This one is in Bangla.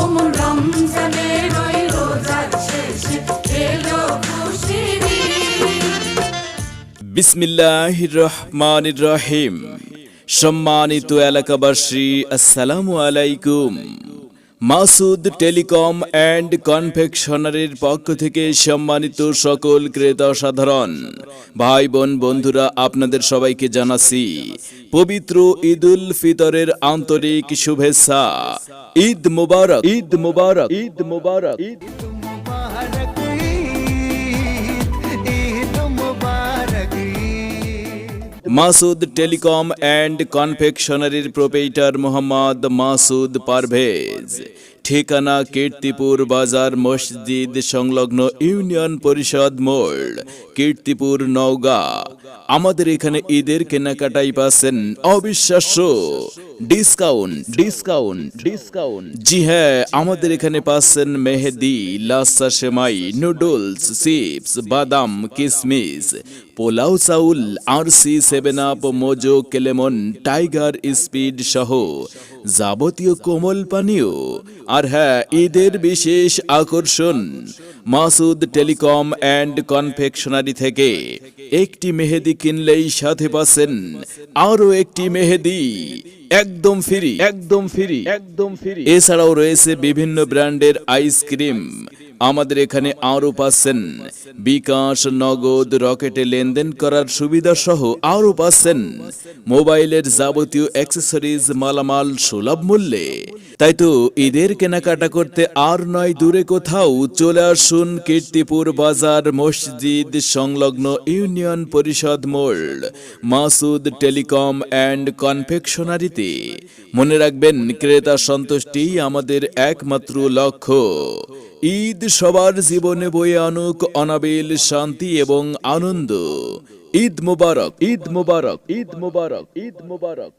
কোমল রমজানের ওই রোজার শেষে। এলো সম্মানিত এলাকাবাসী আসসালামু আলাইকুম। মাসুদ টেলিকম অ্যান্ড কনফেকশনারির পক্ষ থেকে সম্মানিত সকল ক্রেতা সাধারণ, ভাই বোন বন্ধুরা, আপনাদের সবাইকে জানাচ্ছি পবিত্র ঈদুল ফিতরের আন্তরিক শুভেচ্ছা। ঈদ মুবারক ঈদ মুবারক ঈদ মুবারক, ঈদ মাসুদ টেলিকম অ্যান্ড কনফেকশনারির প্রোপেইটার মোহাম্মদ মাসুদ পারভেজ। ঠিকানা কীর্তিপুর বাজার মসজিদ সংলগ্ন ইউনিয়ন পরিষদ মোড়, কীর্তিপুর নওগাঁ। আমাদের এখানে ঈদের কেনাকাটাই পাচ্ছেন অবিশ্বাস্য। Discount discount discount. জি হ্যাঁ আমাদের এখানে পাচ্ছেন মেহেদি লাসা সেমাই, নুডলস, চিপস, বাদাম, কিসমিস, পোলাও চাউল আর C seven up, Mojo, Clemon, Tiger, Speed সহ যাবতীয় কোমল পানীয়। আর হ্যাঁ ঈদের বিশেষ আকর্ষণ, মাসুদ টেলিকম অ্যান্ড কনফেকশনারি থেকে একটি মেহেদি কিনলেই সাথে পাচ্ছেন আরও একটি মেহেদি, একদম ফ্রি একদম ফ্রি একদম ফ্রি। এছাড়াও রয়েছে বিভিন্ন ব্র্যান্ডের আইসক্রিম আমাদের এখানে আরও পাচ্ছেন বিকাশ নগদ রকেটে লেনদেন করার সুবিধা সহ আরও পাচ্ছেন। মোবাইলের যাবতীয় অ্যাক্সেসরিজ, মালামাল সুলভ মূল্যে। তাই তো ঈদের কেনাকাটা করতে আর নয় দূরে কোথাও চলে আসুন কীর্তিপুর বাজার মসজিদ সংলগ্ন ইউনিয়ন পরিষদ মোড়, মাসুদ টেলিকম অ্যান্ড কনফেকশনারিতে। মনে রাখবেন, ক্রেতা সন্তুষ্টি আমাদের একমাত্র লক্ষ্য। ঈদ সবার জীবনে বয়ে আনুক অনাবিল শান্তি এবং আনন্দ। ঈদ মুবারক ঈদ মুবারক ঈদ মুবারক ঈদ মুবারক